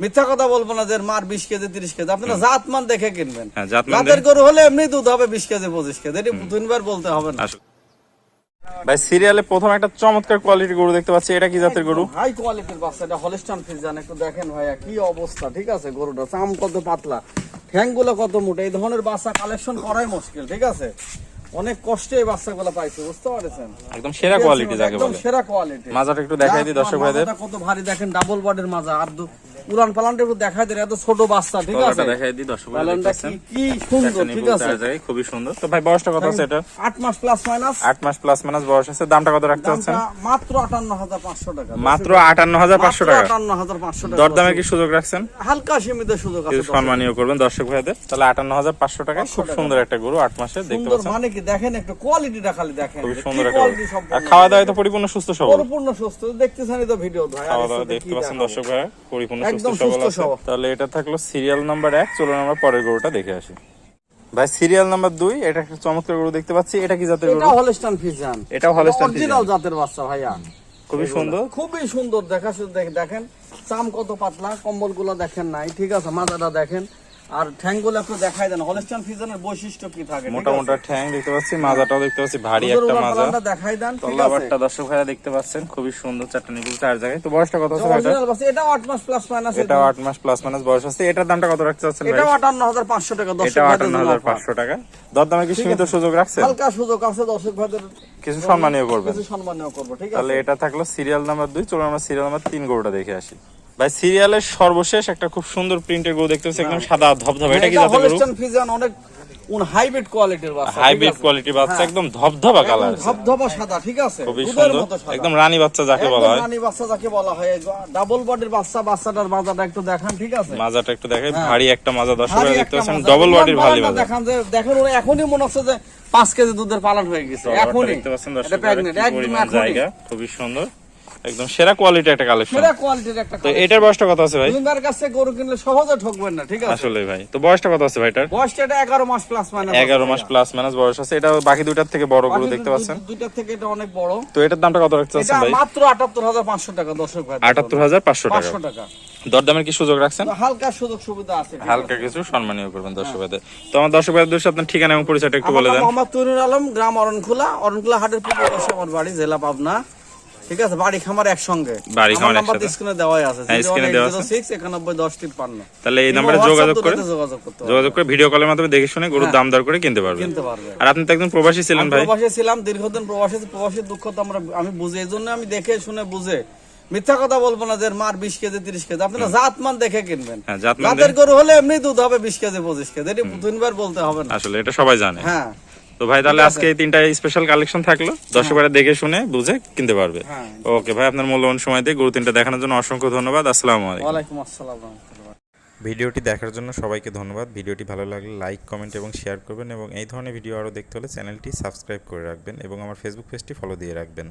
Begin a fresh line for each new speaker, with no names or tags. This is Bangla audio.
মিথ্যা কথা বলব না যে মার বিশ কেজি তিরিশ কেজি। আপনারা জাত মান দেখে কিনবেন।
হ্যাঁ,
জাতের গরু হলে এমনি দুধ হবে বিশ কেজি পঁচিশ কেজি। এটি তিনবার বলতে হবে না।
ভাই সিরিয়ালে প্রথম একটা চমৎকার কোয়ালিটি গরু দেখতে পাচ্ছি। এটা কি জাতের গরু?
হাই কোয়ালিটির বাচ্চা। এটা হলিস্টান ফিজান একটু দেখেন ভাইয়া কি অবস্থা? ঠিক আছে গরুটা চাম কত পাতলা। ঠ্যাংগুলো কত মোটা। এই ধরনের বাচ্চা কালেকশন করাই মুশকিল ঠিক আছে? অনেক কষ্টে এই বাচ্চাগুলো পাইছে বুঝতে পারছেন?
একদম সেরা কোয়ালিটি যাকে
একদম সেরা কোয়ালিটি
মাজাটা একটু দেখাই দিই দর্শক ভাইদের।
কত ভারী। দেখেন ডাবল বডির মাজা আর উলান পালানটা একটু দেখাই দেন এত ছোট বাচ্চা ঠিক আছে?
দেখাই দিই দর্শক
পালানটা কি কি সুন্দর ঠিক আছে?
খুবই সুন্দর। তো ভাই বয়সটা কত আছে এটা
আট মাস প্লাস মাইনাস
আট মাস প্লাস মাইনাস বয়স আছে। দামটা কত রাখতে চাচ্ছেন?
মাত্র আটান্ন হাজার পাঁচশো টাকা।
মাত্র আটান্ন হাজার পাঁচশো টাকা।
আটান্ন হাজার পাঁচশো টাকা
দরদামে কি সুযোগ রাখছেন?
হালকা সীমিত সুযোগ আছে
সম্মানীয় করবেন দর্শক ভাইদের। তাহলে আটান্ন হাজার পাঁচশো টাকা খুব সুন্দর একটা গরু আট মাসে দেখতে পাচ্ছেন?
মানে কি? দেখেন একটু কোয়ালিটিটা খালি দেখেন।
খুবই সুন্দর একটা। আর খাওয়া দাওয়া তো পরিপূর্ণ সুস্থ সবল।
পরিপূর্ণ সুস্থ। দেখতেছেনই তো ভিডিও ভাই
খাওয়া দাওয়া দেখতে পাচ্ছেন দর্শক ভাই পরিপূর্ণ
একদম সুস্থ সবল।
তাহলে এটা থাকল সিরিয়াল নাম্বার এক চলুন আমরা পরের গরুটা দেখে আসি। ভাই সিরিয়াল নাম্বার দুই এটা একটা চমৎকার গরু দেখতে পাচ্ছি। এটা কি জাতের
এটা
হলস্টাইন
অরিজিনাল জাতের বাচ্চা ভাইয়া।
খুবই সুন্দর।
খুবই সুন্দর দেখা দেখেন। চাম কত পাতলা কম্বলগুলো দেখেন নাই। ঠিক আছে মাথাটা দেখেন। আর ঠ্যাংগুলো একটু দেখাই দেন হলস্টান ফিজানের বৈশিষ্ট্য কি থাকে
মোটা ঠ্যাং দেখতে পাচ্ছি মাজাটাও দেখতে পাচ্ছি ভারী একটা মাজা।
দেখাই দেন ঠিক আছে?
তল্লাবারটা দর্শক ভাইরা দেখতে পাচ্ছেন খুবই সুন্দর চারটা নিপুল চার জায়গায়। তো বয়সটা কত আছে এটা
অরিজিনাল বাচ্চা এটাও আট মাস প্লাস মাইনাস
এটাও আট মাস প্লাস মাইনাস বয়স আছে। এটার দামটা কত রাখতে চাচ্ছেন
হাজার পাঁচশো টাকা দশ
এটাও আটান্ন হাজার পাঁচশো টাকা। দরদামে কি সীমিত সুযোগ রাখছেন?
হালকা সুযোগ আছে দর্শক ভাইদের
কিছু সম্মানীয় করবেন।
কিছু সম্মানীয় করব ঠিক আছে?
তাহলে এটা থাকল সিরিয়াল নাম্বার দুই চলুন আমরা সিরিয়াল নাম্বার তিন গরুটা দেখে আসি। ভাই সিরিয়ালের সর্বশেষ একটা খুব সুন্দর প্রিন্টের গরু দেখতে একদম সাদা ধবধবে এটা কি জাতের গরু?
ফিজিয়ান অনেক হাইব্রিড কোয়ালিটির বাচ্চা
হাইব্রিড কোয়ালিটি বাচ্চা একদম ধবধবা কালার
ধবধবা সাদা ঠিক আছে?
খুবই সুন্দর। একদম রানী বাচ্চা যাকে বলা হয়।
রানী বাচ্চা যাকে বলা হয়। ডাবল বডির বাচ্চা বাচ্চাটার মাজাটা একটু দেখান ঠিক আছে?
মাজাটা একটু দেখাই ভারী একটা মাজা দর্শক
ভারী
দেখতে পাচ্ছেন। ডবল বডির ভারী মাজা।
দেখান যে দেখেন ওরা এখনই মনে হচ্ছে যে পাঁচ কেজি দুধের পালন হয়ে গেছে। এখনই।
দেখতে পাচ্ছেন
এটা
দর্শক ভাইরা
প্রেগনেন্ট
কি
একদম
জায়গা খুবই সুন্দর। একদম সেরা কোয়ালিটি একটা কালেকশন
সেরা কোয়ালিটির একটা
তো এটার বয়সটা কত আছে ভাই?
দুইবার কাছে গরু কিনলে সহজে ঠকবেন না ঠিক আছে?
আসলে ভাই। তো বয়সটা কত আছে ভাইটার
বয়সটা এটা এগারো মাস প্লাস মাইনাস
এগারো মাস প্লাস মাইনাস বয়স আছে। এটা বাকি দুইটার থেকে বড় গরু দেখতে পাচ্ছেন?
দুইটার থেকে এটা অনেক বড়।
তো এটার দামটা কত রাখতে চাচ্ছেন ভাই?
মাত্র আটাত্তর হাজার পাঁচশো টাকা দর্শক ভাই।
আটাত্তর হাজার পাঁচশো টাকা।
পাঁচশো টাকা।
দরদামের কি সুযোগ রাখছেন?
হালকা সুযোগ সুবিধা আছে
হালকা কিছু সম্মানীয় করবেন দর্শক ভাইদের। তো আমার দর্শক ভাইদের উদ্দেশ্যে আপনার ঠিকানা এবং পরিচয়টা একটু
আমার
বলে দেন।
মোহাম্মদ তৈরুল আলম গ্রাম অরণখোলা। অরণখোলা হাটের পূর্ব আমার বাড়ি জেলা পাবনা। ঠিক আছে? বাড়ি খামার একসঙ্গে।
বাড়ি খামার একসাথে।
স্ক্রিনে দেওয়াই আছে।
হ্যাঁ, screen দেওয়া আছে। তাহলে এই নাম্বারে যোগাযোগ করে
যোগাযোগ করতে
যোগাযোগ করে ভিডিও কলের মাধ্যমে দেখে শুনে গরুর দাম দর করে কিনতে পারবেন।
কিনতে
আর আপনি তো একজন প্রবাসী ছিলেন ভাই।
প্রবাসী ছিলাম দীর্ঘদিন প্রবাসী প্রবাসীর দুঃখ তো আমরা আমি বুঝি। এই জন্য আমি দেখে শুনে বুঝে। মিথ্যা কথা বলব না যে মার বিশ কেজি তিরিশ কেজি। আপনারা জাত মান দেখে কিনবেন।
হ্যাঁ,
জাতের গরু হলে এমনি দুধ হবে বিশ কেজি পঁচিশ কেজি। এটি তিনবার বলতে হবে না।
আসলে এটা সবাই জানে।
হ্যাঁ।
তো ভাই তাহলে আজকে এই তিনটা স্পেশাল কালেকশন থাকল। দর্শকরা দেখে শুনে বুঝে কিনতে পারবে।
হ্যাঁ।
ওকে ভাই আপনার মূল্যবান সময় দিয়ে গরু তিনটা দেখানোর জন্য অসংখ্য ধন্যবাদ। আসসালামু আলাইকুম।
আসসালাম
ভিডিওটি দেখার জন্য সবাইকে ধন্যবাদ। ভিডিওটি ভালো লাগলে লাইক কমেন্ট এবং শেয়ার করবেন এবং এই ধরনের ভিডিও আরও দেখতে হলে চ্যানেলটি সাবস্ক্রাইব করে রাখবেন এবং আমার ফেসবুক পেজটি ফলো দিয়ে রাখবেন।